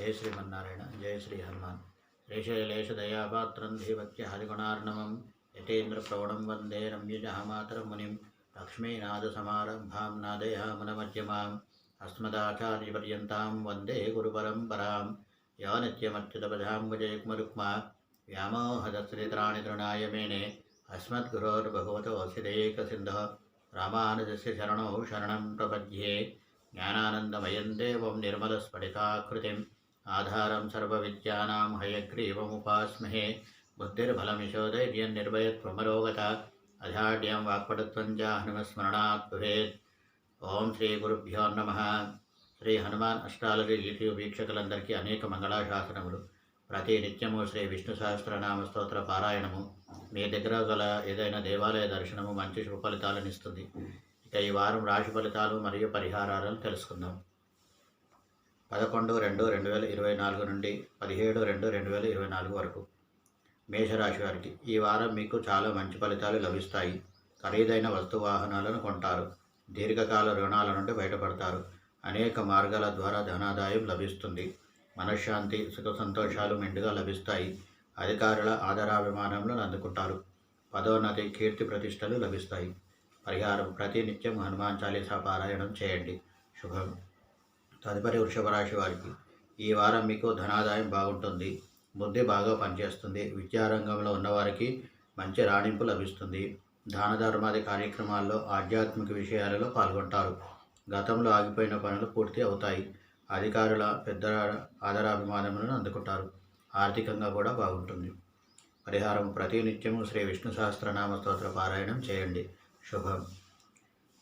జయ శ్రీమన్నారాయణ జయ శ్రీ హనుమాన్ శ్రీశైలేష దయాపాత్రం ధీభక్త్యాదిగుణార్ణవం యతేంద్ర ప్రవణం వందే రమ్యజహమాతరం మునిం లక్ష్మీనాథసమారంభాం నాదయామనమధ్యమాం అస్మదాచార్యపర్యంతాం వందే గురుపరంపరాం yeah నిత్యమచ్యుతపదాంబుజయుగ్మరుక్మా వ్యామోహదశ్రీతరాణి తృణాయ మేనే अस्मद्गुरोर्भगवतोऽसिदेकसिन्धः रामानुजस्य शरणौ शरणं प्रपद्ये ज्ञानानन्दमयं देवं ఆధారం సర్వవిద్యానాం హయగ్రీవముపాస్మహే బుద్ధిర్బలమిశో దైవ్యం నిర్భయత్వమరోగత అధాఢ్యం వాక్పటత్వం చ హనుమస్మరణాత్ ఓం శ్రీ గురుభ్యో నమ. శ్రీ హనుమాన్ అష్టాలజీ యూట్యూబ్ వీక్షకులందరికీ అనేక మంగళాశాసనములు. ప్రతి నిత్యము శ్రీ విష్ణు సహస్రనామ స్తోత్ర పారాయణము. మీ దగ్గర గల ఏదైనా దేవాలయ దర్శనము మంచి శుభ ఫలితాలను ఇస్తుంది. ఇక ఈ వారం రాశి ఫలితాలు మరియు పరిహారాలను తెలుసుకుందాం. పదకొండు రెండు రెండు వేల ఇరవై నాలుగు నుండి పదిహేడు రెండు రెండు వేల ఇరవై నాలుగు వరకు మేషరాశి వారికి ఈ వారం మీకు చాలా మంచి ఫలితాలు లభిస్తాయి. ఖరీదైన వస్తు వాహనాలను కొంటారు. దీర్ఘకాల రుణాల నుండి బయటపడతారు. అనేక మార్గాల ద్వారా ధనాదాయం లభిస్తుంది. మనశ్శాంతి సుఖ సంతోషాలు మెండుగా లభిస్తాయి. అధికారుల ఆదరాభిమానంలో అందుకుంటారు. పదోన్నతి కీర్తి ప్రతిష్టలు లభిస్తాయి. పరిహారం ప్రతినిత్యం హనుమాన్ చాలీసా పారాయణం చేయండి. శుభం. తదుపరి వృషభ రాశి వారికి ఈ వారం మీకు ధనాదాయం బాగుంటుంది బుద్ధి బాగా పనిచేస్తుంది విద్యారంగంలో ఉన్నవారికి మంచి రాణింపు లభిస్తుంది. దాన ధర్మాది కార్యక్రమాల్లో ఆధ్యాత్మిక విషయాలలో పాల్గొంటారు. గతంలో ఆగిపోయిన పనులు పూర్తి అవుతాయి. అధికారుల పెద్ద ఆదరాభిమానములను అందుకుంటారు. ఆర్థికంగా కూడా బాగుంటుంది. పరిహారం ప్రతినిత్యము శ్రీ విష్ణు సహస్రనామ స్తోత్ర పారాయణం చేయండి. శుభం.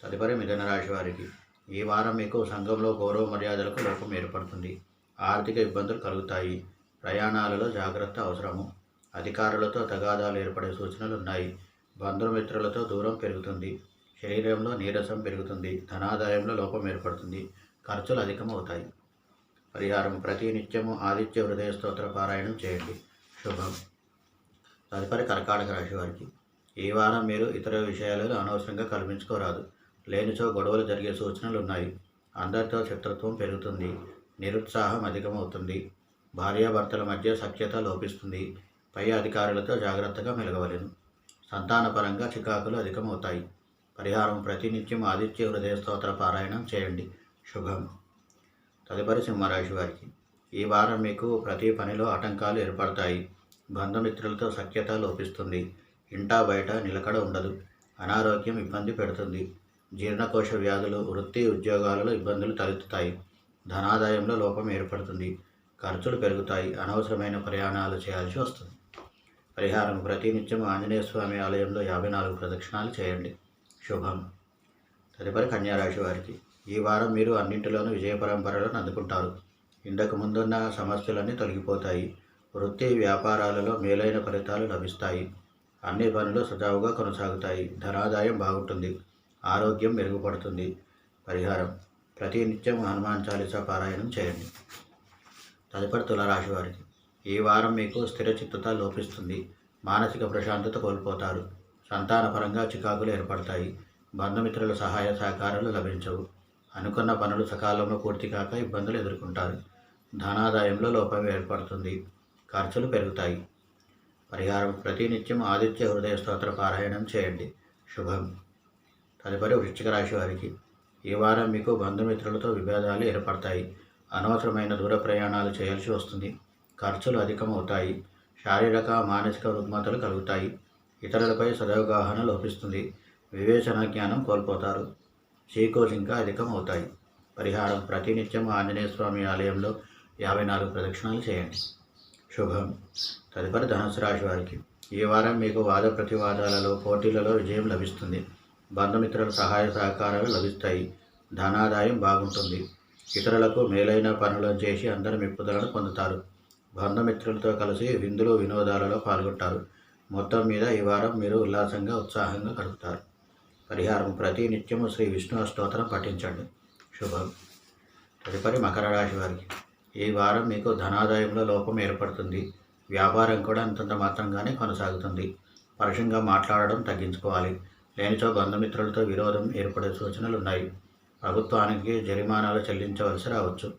తదుపరి మిథున రాశి వారికి ఈ వారం మీకు సంఘంలో గౌరవ మర్యాదలకు లోపం ఏర్పడుతుంది. ఆర్థిక ఇబ్బందులు కలుగుతాయి. ప్రయాణాలలో జాగ్రత్త అవసరము. అధికారులతో తగాదాలు ఏర్పడే సూచనలు ఉన్నాయి. బంధుమిత్రులతో దూరం పెరుగుతుంది. శరీరంలో నీరసం పెరుగుతుంది. ధనాదాయంలో లోపం ఏర్పడుతుంది. ఖర్చులు అధికమవుతాయి. పరిహారం ప్రతి నిత్యము ఆదిత్య హృదయ స్తోత్ర పారాయణం చేయండి. శుభం. తదుపరి కర్కాటక రాశి వారికి. ఈ వారం మీరు ఇతర విషయాలలో అనవసరంగా కల్పించుకోరాదు. లేనిచో గొడవలు జరిగే సూచనలు ఉన్నాయి అందరితో శత్రుత్వం పెరుగుతుంది. నిరుత్సాహం అధికమవుతుంది. భార్యాభర్తల మధ్య సఖ్యత లోపిస్తుంది. పై అధికారులతో జాగ్రత్తగా మెలగవలేను. సంతానపరంగా చికాకులు అధికమవుతాయి. పరిహారం ప్రతినిత్యం ఆదిత్య హృదయ స్తోత్ర పారాయణం చేయండి. శుభం. తదుపరి సింహరాశి వారికి. ఈ వారం మీకు ప్రతి పనిలో ఆటంకాలు ఏర్పడతాయి. బంధుమిత్రులతో సఖ్యత లోపిస్తుంది. ఇంటా బయట నిలకడ ఉండదు. అనారోగ్యం ఇబ్బంది పెడుతుంది. జీర్ణకోశ వ్యాధులు వృత్తి ఉద్యోగాలలో ఇబ్బందులు తలెత్తుతాయి. ధనాదాయంలో లోపం ఏర్పడుతుంది. ఖర్చులు పెరుగుతాయి. అనవసరమైన ప్రయాణాలు చేయాల్సి వస్తుంది. పరిహారం ప్రతినిత్యం ఆంజనేయ స్వామి ఆలయంలో యాభై నాలుగు ప్రదక్షిణాలు చేయండి. శుభం. తదుపరి కన్యారాశి వారికి. ఈ వారం మీరు అన్నింటిలోనూ విజయ పరంపరలను అందుకుంటారు. ఇంతకు ముందున్న సమస్యలన్నీ తొలగిపోతాయి. వృత్తి వ్యాపారాలలో మేలైన ఫలితాలు లభిస్తాయి. అన్ని పనులు సజావుగా కొనసాగుతాయి. ధనాదాయం బాగుంటుంది. ఆరోగ్యం మెరుగుపడుతుంది. పరిహారం. ప్రతినిత్యం హనుమాన్ చాలీసా పారాయణం చేయండి. తదుపరి తులరాశి వారికి. ఈ వారం మీకు స్థిరచిత్తత లోపిస్తుంది. మానసిక ప్రశాంతత కోల్పోతారు. సంతానపరంగా చికాకులు ఏర్పడతాయి. బంధుమిత్రుల సహాయ సహకారాలు లభించవు. అనుకున్న పనులు సకాలంలో పూర్తి కాక ఇబ్బందులు ఎదుర్కొంటారు. ధనాదాయంలో లోపం ఏర్పడుతుంది. ఖర్చులు పెరుగుతాయి. పరిహారం. ప్రతినిత్యం ఆదిత్య హృదయ స్తోత్ర పారాయణం చేయండి. శుభం. తదుపరి వృశ్చిక రాశి వారికి ఈ వారం మీకు బంధుమిత్రులతో విభేదాలు ఏర్పడతాయి. అనవసరమైన దూర ప్రయాణాలు చేయాల్సి వస్తుంది. ఖర్చులు అధికమవుతాయి. శారీరక మానసిక రుగ్మతలు కలుగుతాయి. ఇతరులపై సదవగాహన లోపిస్తుంది. వివేచన జ్ఞానం కోల్పోతారు. చీకోలు ఇంకా అధికమవుతాయి. పరిహారం ప్రతినిత్యం ఆంజనేయ స్వామి ఆలయంలో యాభై నాలుగు ప్రదక్షిణాలు చేయండి. శుభం. తదుపరి ధనుసు రాశి వారికి ఈ వారం మీకు వాద ప్రతివాదాలలో పోటీలలో విజయం లభిస్తుంది. బంధుమిత్రుల సహాయ సహకారాలు లభిస్తాయి. ధనాదాయం బాగుంటుంది. ఇతరులకు మేలైన పనులను చేసి అందరి మెప్పుదలను పొందుతారు. బంధుమిత్రులతో కలిసి విందులు వినోదాలలో పాల్గొంటారు. మొత్తం మీద ఈ వారం మీరు ఉల్లాసంగా ఉత్సాహంగా గడుపుతారు. పరిహారం ప్రతి నిత్యము శ్రీ విష్ణు అష్టోత్తరం పఠించండి. శుభం. తదుపరి మకర రాశి వారికి. ఈ వారం మీకు ధనాదాయంలో లోపం ఏర్పడుతుంది. వ్యాపారం కూడా అంతంత మాత్రంగానే కొనసాగుతుంది. పరుషంగా మాట్లాడడం తగ్గించుకోవాలి. లేనిచో బంధుమిత్రులతో విరోధం ఏర్పడే సూచనలు ఉన్నాయి ప్రభుత్వానికి జరిమానాలు చెల్లించవలసి రావచ్చు.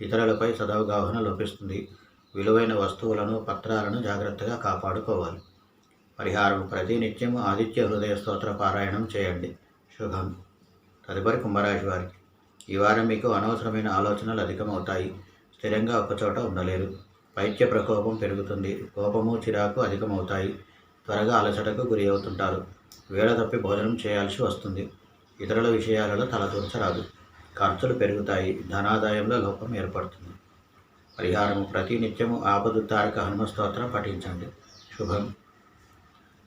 ఇతరులపై సదవగాహన లోపిస్తుంది. విలువైన వస్తువులను పత్రాలను జాగ్రత్తగా కాపాడుకోవాలి. పరిహారం ప్రతినిత్యం ఆదిత్య హృదయ స్తోత్ర పారాయణం చేయండి. శుభం. తదుపరి కుంభరాశి వారికి. ఈ వారం మీకు అనవసరమైన ఆలోచనలు అధికమవుతాయి. స్థిరంగా ఒక్కచోట ఉండలేరు. పైత్య ప్రకోపం పెరుగుతుంది. కోపము చిరాకు అధికమవుతాయి. త్వరగా అలసటకు గురి అవుతుంటారు. వేళ తప్పి భోజనం చేయాల్సి వస్తుంది. ఇతరుల విషయాలలో తలదూర్చరాదు ఖర్చులు పెరుగుతాయి. ధనాదాయంలో లోపం ఏర్పడుతుంది. పరిహారము ప్రతి నిత్యము ఆపదు తారక హనుమస్తోత్రం పఠించండి. శుభం.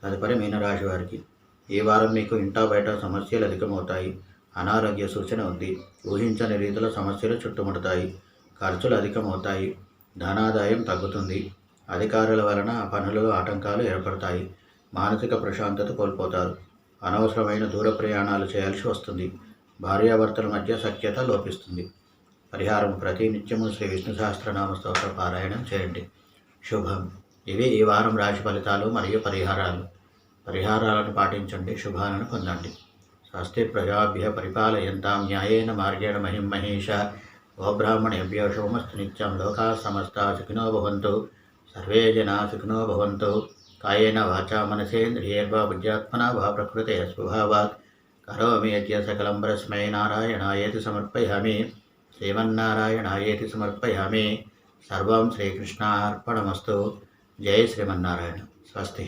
తదుపరి మీనరాశి వారికి ఈ వారం మీకు ఇంటా బయట సమస్యలు అధికమవుతాయి. అనారోగ్య సూచన ఉంది. ఊహించని రీతిలో సమస్యలు చుట్టుముడతాయి. ఖర్చులు అధికమవుతాయి. ధనాదాయం తగ్గుతుంది. అధికారుల వలన పనులలో ఆటంకాలు ఏర్పడతాయి. మానసిక ప్రశాంతత కోల్పోతారు. అనవసరమైన దూర ప్రయాణాలు చేయాల్సి వస్తుంది. భార్యాభర్తల మధ్య సఖ్యత లోపిస్తుంది. పరిహారం ప్రతి నిత్యము శ్రీ విష్ణు సహస్రనామ స్తోత్ర పారాయణం చేయండి. శుభం. ఇవి ఈ వారం రాశి ఫలితాలు మరియు పరిహారాలు. పరిహారాలను పాటించండి శుభాలను పొందండి. స్వస్తి ప్రజాభ్య పరిపాలయంతాం న్యాయేన మార్గేణ మహిం మహేష గోబ్రాహ్మణేభ్యో శోమస్తు నిత్యం లోకా సమస్త సుఖినో భవంతు. సర్వే జనా సుఖినో భవంతు కాయేన వాచా మనసేంద్రియేర్వా బుద్ధ్యాత్మన వా ప్రకృతే స్వభావాత్ కరోమి యజ్ఞ సకలం పరస్మై నారాయణాయేతి సమర్పయామి శ్రీమన్నారాయణాయేతి సమర్పయామి సర్వం శ్రీకృష్ణార్పణమస్తు జయ శ్రీమన్నారాయణ స్వస్తి